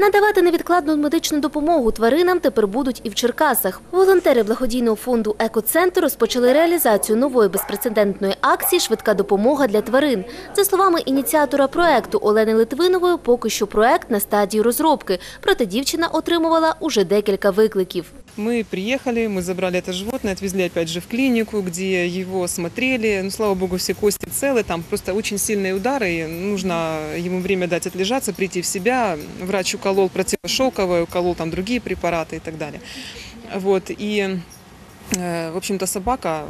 Надавати невідкладну медичну допомогу тваринам тепер будуть і в Черкасах. Волонтери благодійного фонду «Екоцентр» розпочали реалізацію нової безпрецедентної акції «Швидка допомога для тварин». За словами ініціатора проекту Олени Литвинової, поки що проект на стадії розробки. Проте дівчина отримувала уже декілька викликів. Мы приехали, мы забрали это животное, отвезли опять же в клинику, где его смотрели. Ну, слава богу, все кости целы, там просто очень сильные удары, и нужно ему время дать отлежаться, прийти в себя. Врач уколол противошоковое, уколол там другие препараты и так далее. Вот, и, э, в общем-то, собака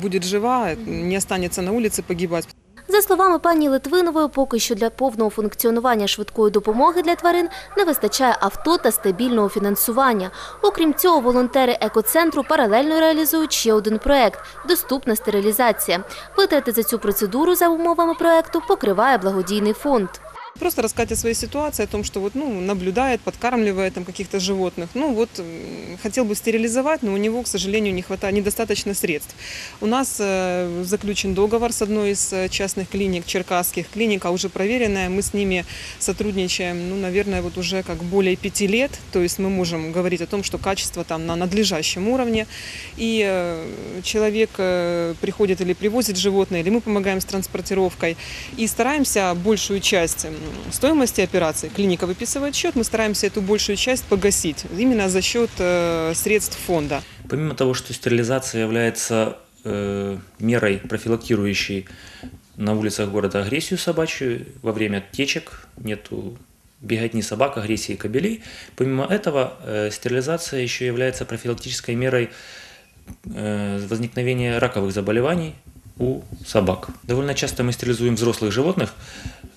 будет жива, не останется на улице погибать. За словами пані Литвинової, поки що для повного функціонування швидкої допомоги для тварин не вистачає авто та стабільного фінансування. Окрім цього, волонтери екоцентру паралельно реалізують ще один проект – доступна стерилізація. Витрати за цю процедуру за умовами проекту покриває благодійний фонд. Просто рассказать о своей ситуации, о том, что вот, ну, наблюдает, подкармливает там каких-то животных. Ну вот хотел бы стерилизовать, но у него, к сожалению, не хватает, недостаточно средств. У нас э, заключен договор с одной из э, частных клиник, черкасских. Клиника уже проверенная, мы с ними сотрудничаем, ну, наверное, вот уже как более пяти лет. То есть мы можем говорить о том, что качество там на надлежащем уровне. И э, человек приходит или привозит животное, или мы помогаем с транспортировкой. И стараемся большую часть стоимости операции, клиника выписывает счет, мы стараемся эту большую часть погасить именно за счет э, средств фонда. Помимо того, что стерилизация является э, мерой профилактирующей на улицах города агрессию собачью, во время течек нету беготни собак, агрессии кобелей. Помимо этого, э, стерилизация еще является профилактической мерой э, возникновения раковых заболеваний у собак. Довольно часто мы стерилизуем взрослых животных,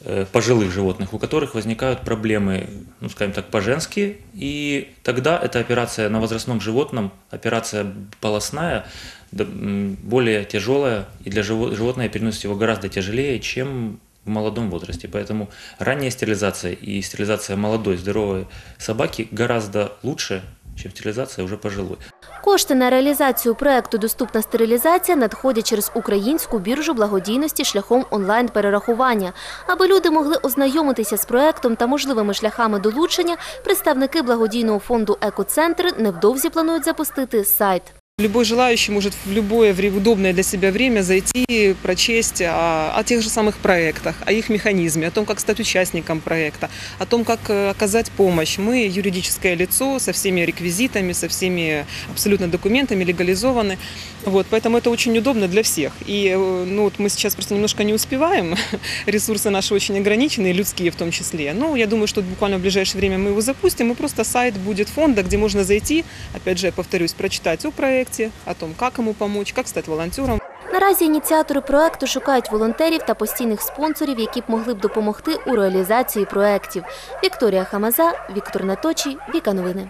э, пожилых животных, у которых возникают проблемы, ну, скажем так, по-женски, и тогда эта операция на возрастном животном, операция полостная, более тяжелая, и для живо- животное переносит его гораздо тяжелее, чем в молодом возрасте. Поэтому ранняя стерилизация и стерилизация молодой, здоровой собаки гораздо лучше, чем стерилизация уже пожилой. Кошти на реалізацію проекту «Доступна стерилізація» надходять через українську біржу благодійності шляхом онлайн-перерахування. Аби люди могли ознайомитися з проектом та можливими шляхами долучення, представники благодійного фонду «Екоцентр» невдовзі планують запустити сайт. Любой желающий может в любое удобное для себя время зайти, прочесть о, о тех же самых проектах, о их механизме, о том, как стать участником проекта, о том, как э, оказать помощь. Мы юридическое лицо со всеми реквизитами, со всеми абсолютно документами, легализованы. Вот, поэтому это очень удобно для всех. И э, ну, вот мы сейчас просто немножко не успеваем, ресурсы наши очень ограничены, людские в том числе. Но я думаю, что буквально в ближайшее время мы его запустим, и просто сайт будет фонда, где можно зайти, опять же, я повторюсь, прочитать о проекте, о том, как ему помочь, как стать волонтером. Наразі ініціатори проекту шукають волонтерів та постійних спонсорів, які б могли б допомогти у реалізації проектів. Вікторія Хамаза, Віктор Наточій, Віка Новини.